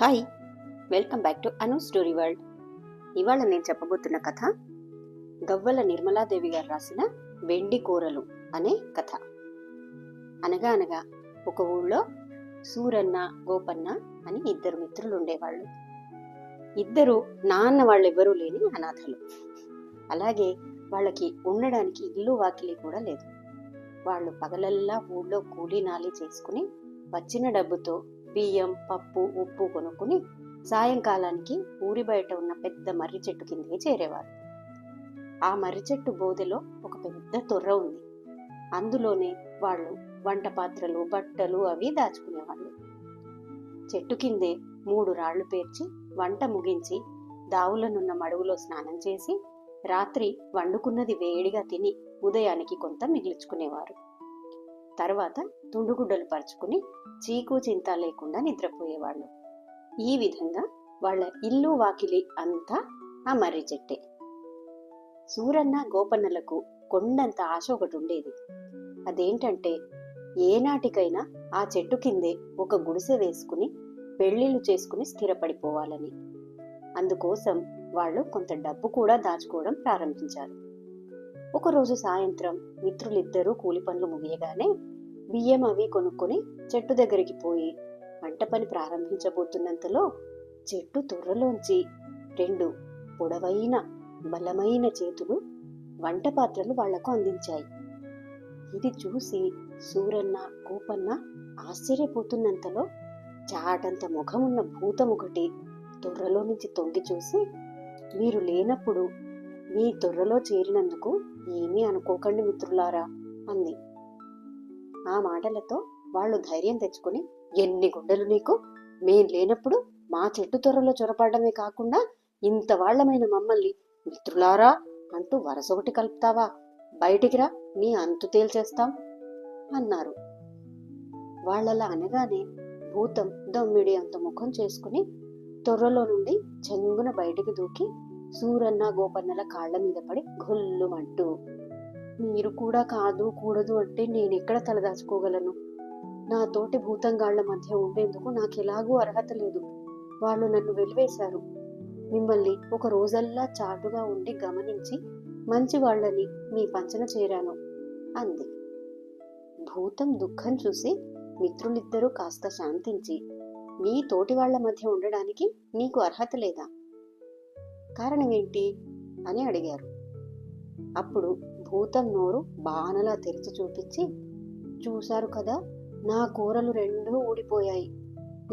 Hi welcome back to Anu story world. ఇవాళ నేను చెప్పబోతున్న కథ గవ్వల నిర్మలాదేవి గారు రాసిన వెండి కూరలు అనే కథ. అనగా అనగా ఒక ఊళ్ళో సూరన్న గోపన్న అని ఇద్దరు మిత్రులు ఉండేవాళ్ళు. ఇద్దరు నాన్న వాళ్ళెవ్వరూ లేని అనాథలు. అలాగే వాళ్ళకి ఉండడానికి ఇల్లు వాకిలి కూడా లేదు. వాళ్ళు పగలల్లా ఊళ్ళో కూలీ నాలి చేసుకుని వచ్చిన డబ్బుతో బియ్యం పప్పు ఉప్పు కొనుక్కుని సాయంకాలానికి ఊరి బయట ఉన్న పెద్ద మర్రి చెట్టు కిందకి చేరేవారు. ఆ మర్రి చెట్టు బోదెలో ఒక పెద్ద తొర్ర ఉంది. అందులోనే వాళ్ళు వంట పాత్రలు బట్టలు అవి దాచుకునేవాళ్ళు. చెట్టు కిందే మూడు రాళ్ళు పేర్చి వంట ముగించి దావులనున్న మడుగులో స్నానం చేసి రాత్రి వండుకున్నది వేడిగా తిని ఉదయానికి కొంత మిగిల్చుకునేవారు. తర్వాత తుండుగుడ్డలు పరుచుకుని చీకు చింత లేకుండా నిద్రపోయేవాళ్ళు. ఈ విధంగా వాళ్ళ ఇల్లు వాకిలి అంతా ఆ మర్రి చెట్టే. సూరన్న గోపన్నలకు కొండంత ఆశ ఒకటి ఉండేది. అదేంటంటే ఏనాటికైనా ఆ చెట్టు కిందే ఒక గుడిసె వేసుకుని పెళ్ళిళ్ళు చేసుకుని స్థిరపడిపోవాలని. అందుకోసం వాళ్ళు కొంత డబ్బు కూడా దాచుకోవడం ప్రారంభించారు. ఒకరోజు సాయంత్రం మిత్రులిద్దరూ కూలి పనులు ముగియగానే బియ్యం అవి కొనుక్కొని చెట్టు దగ్గరికి పోయి వంట పని ప్రారంభించబోతున్నంతలో చెట్టు తొర్రలోంచి రెండు పొడవైన బలమైన చేతులు వంట పాత్రలు వాళ్ళకు అందించాయి. ఇది చూసి సూరన్న కోపన్న ఆశ్చర్యపోతున్నంతలో చాటంత ముఖమున్న భూతం ఒకటి తొర్రలో నుంచి తొంగి చూసి మీరు లేనప్పుడు మీ తొర్రలో చేరినందుకు ఏమీ అనుకోకండి మిత్రులారా అంది. ఆ మాటలతో వాళ్ళు ధైర్యం తెచ్చుకుని ఎన్ని గుండెలు నీకు? మేం లేనప్పుడు మా చెట్టు తొర్రలో చొరపడమే కాకుండా ఇంత వాళ్ళమైన మమ్మల్ని మిత్రులారా అంటూ వరసొకటి కలుపుతావా? బయటికి రా నీ అంతు తేల్చేస్తాం అన్నారు. వాళ్ళలా అనగానే భూతం దమ్మిడి అంత ముఖం చేసుకుని తొర్రలో నుండి చెంగున బయటికి దూకి సూరన్న గోపన్నల కాళ్ళ మీద పడి గొల్లుమంటూ మీరు కూడా కాదు కూడదు అంటే నేనెక్కడ తలదాచుకోగలను నా తోటి భూతంగాళ్ళ మధ్య ఉండేందుకు నాకెలాగూ అర్హత లేదు. వాళ్ళు నన్ను వెలివేశారు. మిమ్మల్ని ఒక రోజల్లా చాటుగా ఉండి గమనించి మంచి వాళ్ళని మీ పంచన చేరాను అంది. భూతం దుఃఖం చూసి మిత్రులిద్దరూ కాస్త శాంతించి నీ తోటి వాళ్ళ మధ్య ఉండడానికి నీకు అర్హత లేదా? కారణం ఏంటి అని అడిగారు. అప్పుడు భూతం నోరు బాణలా తెరిచి చూపించి చూశారు కదా నా కూరలు రెండూ ఊడిపోయాయి.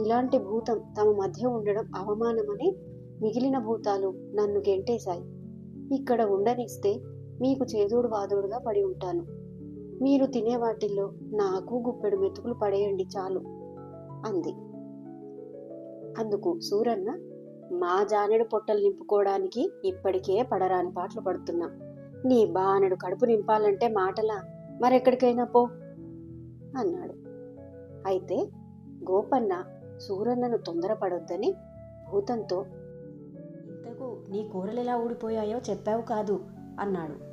ఇలాంటి భూతం తమ మధ్య ఉండడం అవమానమని మిగిలిన భూతాలు నన్ను గెంటేశాయి. ఇక్కడ ఉండనిస్తే మీకు చేదోడు వాదోడుగా పడి ఉంటాను. మీరు తినే వాటిల్లో నాకు గుప్పెడు మెతుకులు పడేయండి చాలు అంది. అందుకు సూరన్న మా జానెడు పొట్టలు నింపుకోవడానికి ఇప్పటికే పడరాని పాటలు పడుతున్నాం. నీ బానెడు కడుపు నింపాలంటే మాటలా? మరెక్కడికైనా పో అన్నాడు. అయితే గోపన్న సూరన్నను తొందరపడొద్దని భూతంతో ఇంతకు నీ కూరలు ఎలా ఊడిపోయాయో చెప్పావు కాదు అన్నాడు.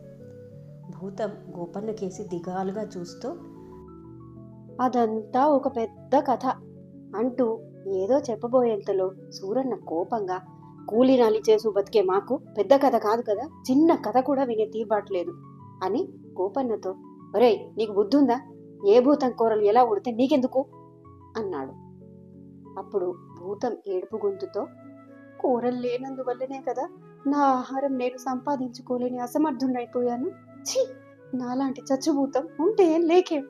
భూతం గోపన్న కేసి దిగాలుగా చూస్తూ అదంతా ఒక పెద్ద కథ అంటూ ఏదో చెప్పబోయేంతలో సూరన్న కోపంగా కూలినాలి చేసు బతికే మాకు పెద్ద కథ కాదు కదా చిన్న కథ కూడా వినే తీర్బాట్లేదు అని కోపన్నతో ఒరేయ్ నీకు బుద్ధుందా? ఏ భూతం కూరలు ఎలా ఉడితే నీకెందుకు? అన్నాడు. అప్పుడు భూతం ఏడుపు గొంతుతో కూరలు లేనందువల్లనే కదా నా ఆహారం నేను సంపాదించుకోలేని అసమర్థున్నైపోయాను ఛీ నాలాంటి చచ్చుభూతం ఉంటే లేకే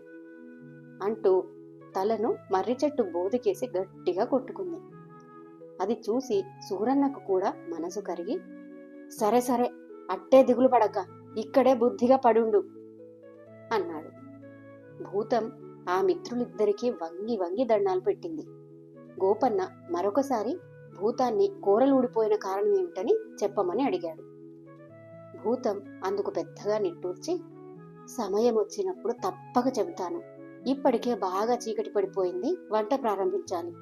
అంటూ తలను మర్రి చెట్టు బోదికేసి గట్టిగా కొట్టుకుంది. అది చూసి సూరన్నకు కూడా మనసు కరిగి సరే సరే అట్టే దిగులు పడక ఇక్కడే బుద్ధిగా పడుండు అన్నాడు. భూతం ఆ మిత్రులిద్దరికీ వంగి వంగి దండాలు పెట్టింది. గోపన్న మరొకసారి భూతాన్ని కూరలు ఊడిపోయిన కారణం ఏమిటని చెప్పమని అడిగాడు. భూతం అందుకు పెద్దగా నిట్టూర్చి సమయం వచ్చినప్పుడు తప్పక చెబుతాను. ఇప్పటికే బాగా చీకటి పడిపోయింది వంట ప్రారంభించాలి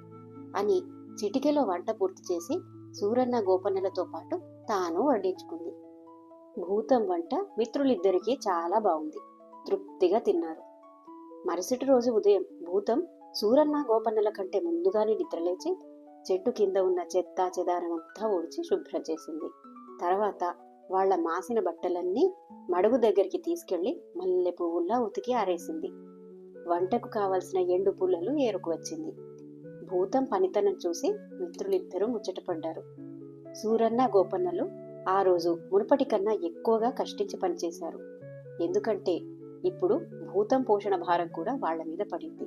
అని చిటికెలో వంట పూర్తి చేసి సూరన్న గోపన్నలతో పాటు తాను వడ్డించుకుంది. భూతం వంట మిత్రులిద్దరికీ చాలా బాగుంది తృప్తిగా తిన్నారు. మరుసటి రోజు ఉదయం భూతం సూరన్న గోపన్నల కంటే ముందుగానే నిద్రలేచి చెట్టు కింద ఉన్న చెత్త చెదారమంతా ఊడ్చి శుభ్రం చేసింది. తర్వాత వాళ్ళ మాసిన బట్టలన్నీ మడుగు దగ్గరికి తీసుకెళ్ళి మల్లె పువ్వుల్లా ఉతికి ఆరేసింది. వంటకు కావలసిన ఎండు పుల్లలు ఏరుకు వచ్చింది. భూతం పనితనం చూసి మిత్రులిద్దరూ ముచ్చటపడ్డారు సూరన్న గోపన్నలు ఆ రోజు మునుపటి కన్నా ఎక్కువగా కష్టించి పనిచేశారు. ఎందుకంటే ఇప్పుడు భూతం పోషణ భారం కూడా వాళ్ళ మీద పడింది.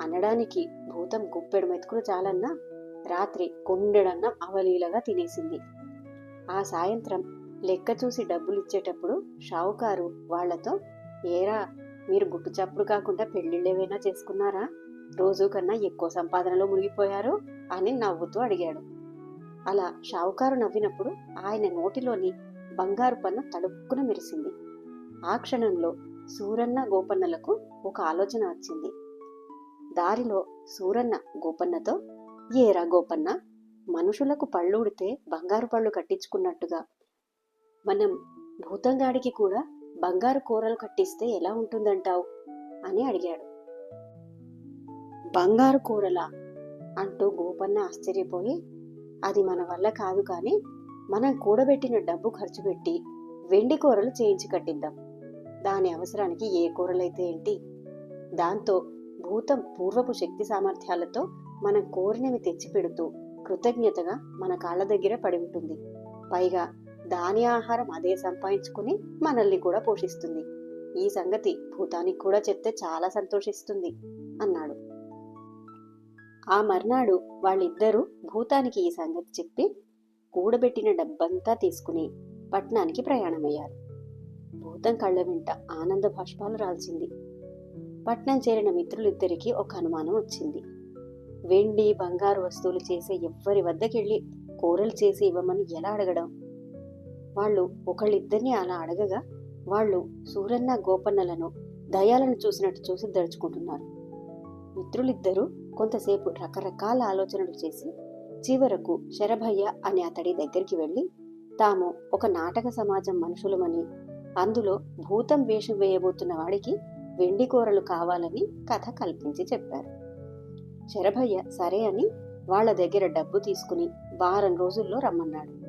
అనడానికి భూతం గుప్పెడు మెతుకులు చాలన్నా రాత్రి కొండెడన్నం అవలీలగా తినేసింది. ఆ సాయంత్రం లెక్క చూసి డబ్బులిచ్చేటప్పుడు షావుకారు వాళ్ళతో ఏరా మీరు గుట్టు చప్పుడు కాకుండా పెళ్ళిళ్ళేవైనా చేసుకున్నారా? రోజు కన్నా ఎక్కువ సంపాదనలో మునిగిపోయారు అని నవ్వుతూ అడిగాడు. అలా షావుకారు నవ్వినప్పుడు ఆయన నోటిలోని బంగారు పన్న తడుక్కున మెరిసింది. ఆ క్షణంలో సూరన్న గోపన్నలకు ఒక ఆలోచన వచ్చింది. దారిలో సూరన్న గోపన్నతో ఏరా గోపన్న మనుషులకు పళ్ళు ఉడితే బంగారు పళ్ళు కట్టించుకున్నట్టుగా. మనం భూతంగాడికి కూడా బంగారు కూరలు కట్టిస్తే ఎలా ఉంటుందంటావు? అని అడిగాడు. బంగారు కూరలా? అంటూ గోపన్న ఆశ్చర్యపోయి అది మన వల్ల కాదు కానీ మనం కూడబెట్టిన డబ్బు ఖర్చు పెట్టి వెండి కూరలు చేయించి కట్టిద్దాం. దాని అవసరానికి ఏ కూరలైతే ఏంటి? దాంతో భూతం పూర్వపు శక్తి సామర్థ్యాలతో మనం కోరినవి తెచ్చిపెడుతూ కృతజ్ఞతగా మన కాళ్ళ దగ్గర పడి ఉంటుంది. పైగా దాని ఆహారం అదే సంపాదించుకుని మనల్ని కూడా పోషిస్తుంది. ఈ సంగతి భూతానికి కూడా చెప్తే చాలా సంతోషిస్తుంది అన్నాడు. ఆ మర్నాడు వాళ్ళిద్దరూ భూతానికి ఈ సంగతి చెప్పి కూడబెట్టిన డబ్బంతా తీసుకుని పట్నానికి ప్రయాణమయ్యారు. భూతం కళ్ళ వెంట ఆనంద భాష్పాలు రాల్చింది. పట్నం చేరిన మిత్రులిద్దరికీ ఒక అనుమానం వచ్చింది. వెండి బంగారు వస్తువులు చేసే ఎవ్వరి వద్దకెళ్ళి కూరలు చేసి ఇవ్వమని ఎలా అడగడం? వాళ్ళు ఒకళ్ళిద్దరిని అలా అడగగా వాళ్ళు సూరన్న గోపన్నలను దయాలను చూసినట్టు చూసి దడుచుకుంటున్నారు. మిత్రులిద్దరూ కొంతసేపు రకరకాల ఆలోచనలు చేసి చివరకు శరభయ్య అనే అతడి దగ్గరికి వెళ్ళి తాము ఒక నాటక సమాజం మనుషులమని అందులో భూతం వేషం వేయబోతున్న వాడికి వెండి కూరలు కావాలని కథ కల్పించి చెప్పారు. శరభయ్య సరే అని వాళ్ళ దగ్గర డబ్బు తీసుకుని వారం రోజుల్లో రమ్మన్నాడు.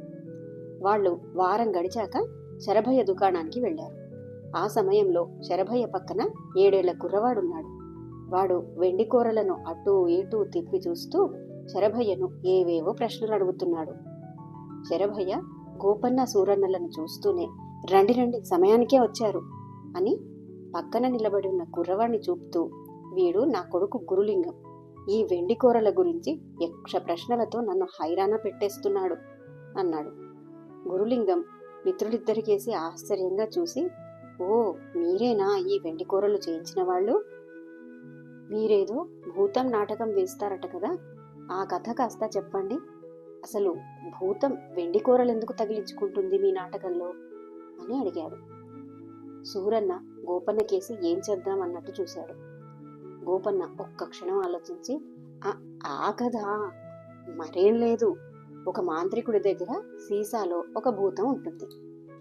వాళ్ళు వారం గడిచాక శరభయ్య దుకాణానికి వెళ్ళారు ఆ సమయంలో శరభయ్య పక్కన ఏడేళ్ళ కుర్రవాడున్నాడు. వాడు వెండి కూరలను అటూ ఇటూ తిప్పి చూస్తూ శరభయ్యను ఏవేవో ప్రశ్నలు అడుగుతున్నాడు. శరభయ్య గోపన్న సూరన్నలను చూస్తూనే రండి రండి సమయానికే వచ్చారు అని పక్కన నిలబడి ఉన్న కుర్రవాణ్ణి చూపుతూ వీడు నా కొడుకు గురులింగం. ఈ వెండి కూరల గురించి యక్ష ప్రశ్నలతో నన్ను హైరాణ పెట్టేస్తున్నాడు అన్నాడు. గురులింగం మిత్రులిద్దరికేసి ఆశ్చర్యంగా చూసి ఓ మీరేనా ఈ వెండి కూరలు చేయించిన వాళ్ళు? మీరేదో భూతం నాటకం వేస్తారట కదా ఆ కథ కాస్త చెప్పండి. అసలు భూతం వెండి కూరలు ఎందుకు తగిలించుకుంటుంది మీ నాటకంలో? అని అడిగాడు. సూరన్న గోపన్న కేసి ఏం చేద్దాం అన్నట్టు చూశాడు. గోపన్న ఒక్క క్షణం ఆలోచించి "ఆ- ఆ కథ మరేం లేదు. ఒక మాంత్రికుడి దగ్గర సీసాలో ఒక భూతం ఉంటుంది.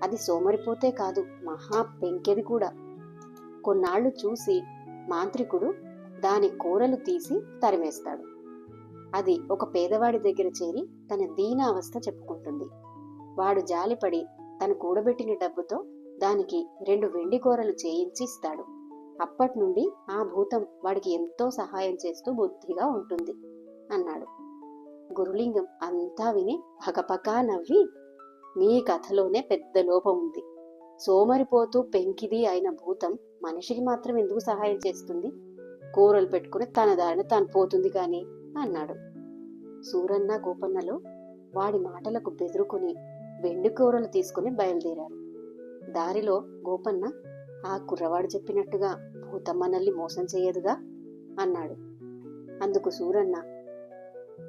అది సోమరిపోతే కాదు మహా పెంకెది కూడా. కొన్నాళ్ళు చూసి మాంత్రికుడు దాని కూరలు తీసి తరిమేస్తాడు. అది ఒక పేదవాడి దగ్గర చేరి తన దీనావస్థ చెప్పుకుంటుంది. వాడు జాలిపడి తను కూడబెట్టిన డబ్బుతో దానికి రెండు వెండి కూరలు చేయించి ఇస్తాడు. అప్పటి నుండి ఆ భూతం వాడికి ఎంతో సహాయం చేస్తూ బుద్ధిగా ఉంటుంది అన్నాడు. గురులింగం అంతా విని పకపకా నవ్వి మీ కథలోనే పెద్ద లోపం ఉంది. సోమరిపోతూ పెంకిది అయిన భూతం మనిషికి మాత్రం ఎందుకు సహాయం చేస్తుంది? కూరలు పెట్టుకుని తన దారిన తాను పోతుంది కాని అన్నాడు. సూరన్న గోపన్నలు వాడి మాటలకు బెదురుకుని వెండి కూరలు తీసుకుని బయలుదేరారు. దారిలో గోపన్న ఆ కుర్రవాడు చెప్పినట్టుగా భూతమ్మనల్ని మోసం చేయదుగా అన్నాడు. అందుకు సూరన్న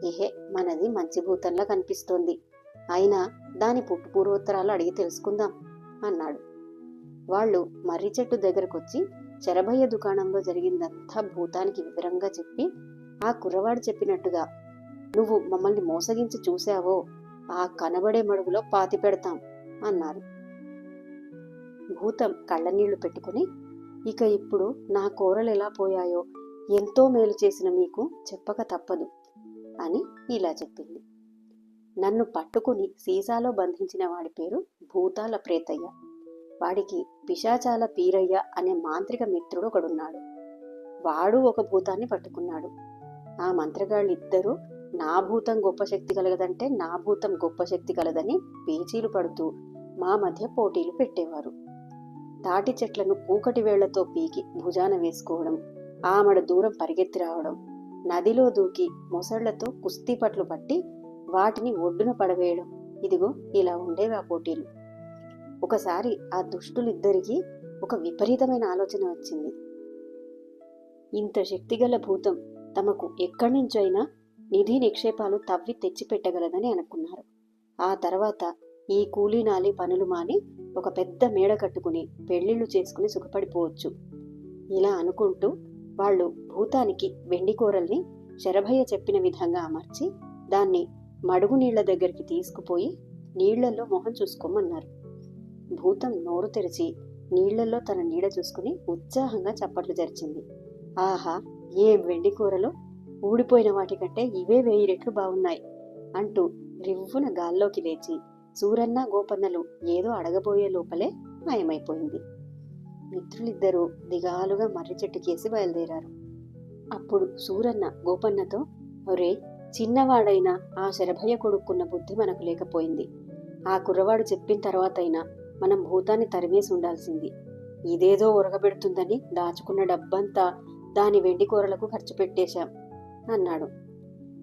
ఏహే మనది మంచి భూతంలా కనిపిస్తోంది. అయినా దాని పుట్టు పూర్వోత్తరాలు అడిగి తెలుసుకుందాం అన్నాడు. వాళ్ళు మర్రి చెట్టు దగ్గరకొచ్చి శరభయ్య దుకాణంలో జరిగిందంతా భూతానికి వివరంగా చెప్పి ఆ కుర్రవాడు చెప్పినట్టుగా నువ్వు మమ్మల్ని మోసగించి చూశావో ఆ కనబడే మడుగులో పాతి పెడతాం అన్నారు. భూతం కళ్ళనీళ్ళు పెట్టుకుని ఇక ఇప్పుడు నా కూరలు ఎలా పోయాయో ఎంతో మేలు చేసిన మీకు చెప్పక తప్పదు. అని ఇలా చెప్పింది. నన్ను పట్టుకుని సీసాలో బంధించిన వాడి పేరు భూతాల ప్రేతయ్య. వాడికి పిశాచాల పీరయ్య అనే మాంత్రిక మిత్రుడు ఒకడున్నాడు. వాడు ఒక భూతాన్ని పట్టుకున్నాడు. ఆ మంత్రగాళ్ళిద్దరూ నా భూతం గొప్ప శక్తి కలగదంటే నా భూతం గొప్ప శక్తి కలదని పేచీలు పడుతూ మా మధ్య పోటీలు పెట్టేవారు. తాటి చెట్లను కూకటి వేళ్ళతో పీకి భుజాన వేసుకోవడం ఆమడ దూరం పరిగెత్తి రావడం నదిలో దూకి మొసళ్ళతో కుస్తీ పట్లు పట్టి వాటిని ఒడ్డున పడవేయడం. ఇదిగో ఇలా ఉండేవి ఆ పోటీలు. ఒకసారి ఆ దుష్టులిద్దరికీ ఒక విపరీతమైన ఆలోచన వచ్చింది. ఇంత శక్తిగల భూతం తమకు ఎక్కడి నుంచైనా నిధి నిక్షేపాలు తవ్వి తెచ్చిపెట్టగలదని అనుకున్నారు. ఆ తర్వాత ఈ కూలీనాలి పనులు మాని ఒక పెద్ద మేడ కట్టుకుని పెళ్ళిళ్ళు చేసుకుని సుఖపడిపోవచ్చు. ఇలా అనుకుంటూ వాళ్ళు భూతానికి వెండి కూరల్ని శరభయ్య చెప్పిన విధంగా అమర్చి దాన్ని మడుగు నీళ్ళ దగ్గరికి తీసుకుపోయి నీళ్ళలో మొహం చూసుకోమన్నారు. భూతం నోరు తెరిచి నీళ్ళలో తన నీడ చూసుకుని ఉత్సాహంగా చప్పట్లు జరిచింది. ఆహా ఏం వెండి కూరలు ఊడిపోయిన వాటికంటే ఇవే వెయ్యి రెట్లు బాగున్నాయి అంటూ రివ్వున గాల్లోకి లేచి సూరన్న గోపన్నలు ఏదో అడగబోయే లోపలే మాయమైపోయింది. మిత్రులిద్దరూ దిగాలుగా మర్రి చెట్టుకేసి బయలుదేరారు. అప్పుడు సూరన్న గోపన్నతో ఒరే చిన్నవాడైనా ఆ శరభయ్య కొడుక్కున్న బుద్ధి మనకు లేకపోయింది. ఆ కుర్రవాడు చెప్పిన తర్వాతైనా మనం భూతాన్ని తరిమేసి ఉండాల్సింది. ఇదేదో ఉరగబెడుతుందని దాచుకున్న డబ్బంతా దాని వెండి కూరలకు ఖర్చు పెట్టేశాం అన్నాడు.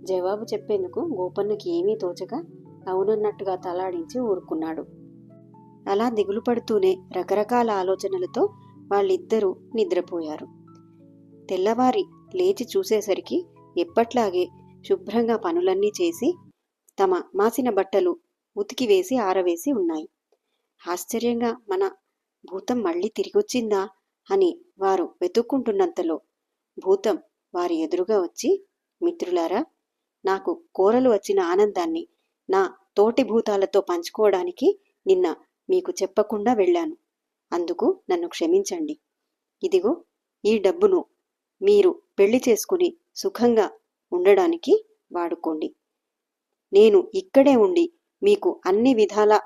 జవాబు చెప్పేందుకు గోపన్నకి ఏమీ తోచక అవునన్నట్టుగా తలాడించి ఊరుకున్నాడు. అలా దిగులు పడుతూనే రకరకాల ఆలోచనలతో వాళ్ళిద్దరూ నిద్రపోయారు. తెల్లవారి లేచి చూసేసరికి ఎప్పట్లాగే శుభ్రంగా పనులన్నీ చేసి తమ మాసిన బట్టలు ఉతికివేసి ఆరవేసి ఉన్నాయి. ఆశ్చర్యంగా మన భూతం మళ్ళీ తిరిగొచ్చిందా అని వారు వెతుక్కుంటున్నంతలో భూతం వారి ఎదురుగా వచ్చి మిత్రులారా నాకు కోరలు వచ్చిన ఆనందాన్ని నా తోటి భూతాలతో పంచుకోవడానికి నిన్న మీకు చెప్పకుండా వెళ్ళాను. అందుకు నన్ను క్షమించండి. ఇదిగో ఈ డబ్బును మీరు పెళ్ళి చేసుకుని సుఖంగా ఉండడానికి వాడుకోండి. నేను ఇక్కడే ఉండి మీకు అన్ని విధాలా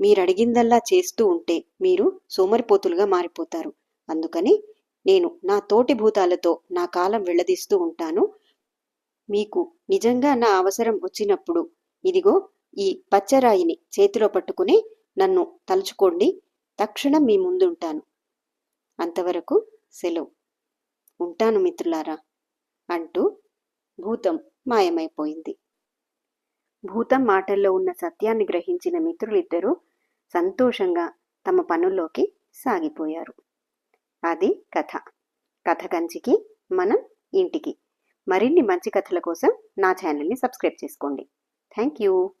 మీరడిగిందల్లా చేస్తూ ఉంటే మీరు సోమరిపోతులుగా మారిపోతారు. అందుకని నేను నా తోటి భూతాలతో నా కాలం వెళ్ళదీస్తూ ఉంటాను. మీకు నిజంగా నా అవసరం వచ్చినప్పుడు ఇదిగో ఈ పచ్చరాయిని చేతిలో పట్టుకుని నన్ను తలుచుకోండి. తక్షణం మీ ముందుంటాను. అంతవరకు సెలవు. ఉంటాను మిత్రులారా అంటూ భూతం మాయమైపోయింది. భూతం మాటల్లో ఉన్న సత్యాన్ని గ్రహించిన మిత్రులిద్దరూ సంతోషంగా తమ పనుల్లోకి సాగిపోయారు. అది కథ. కథ కంచికి మనం ఇంటికి. మరిన్ని మంచి కథల కోసం నా ఛానల్ని సబ్స్క్రైబ్ చేసుకోండి. Thank you.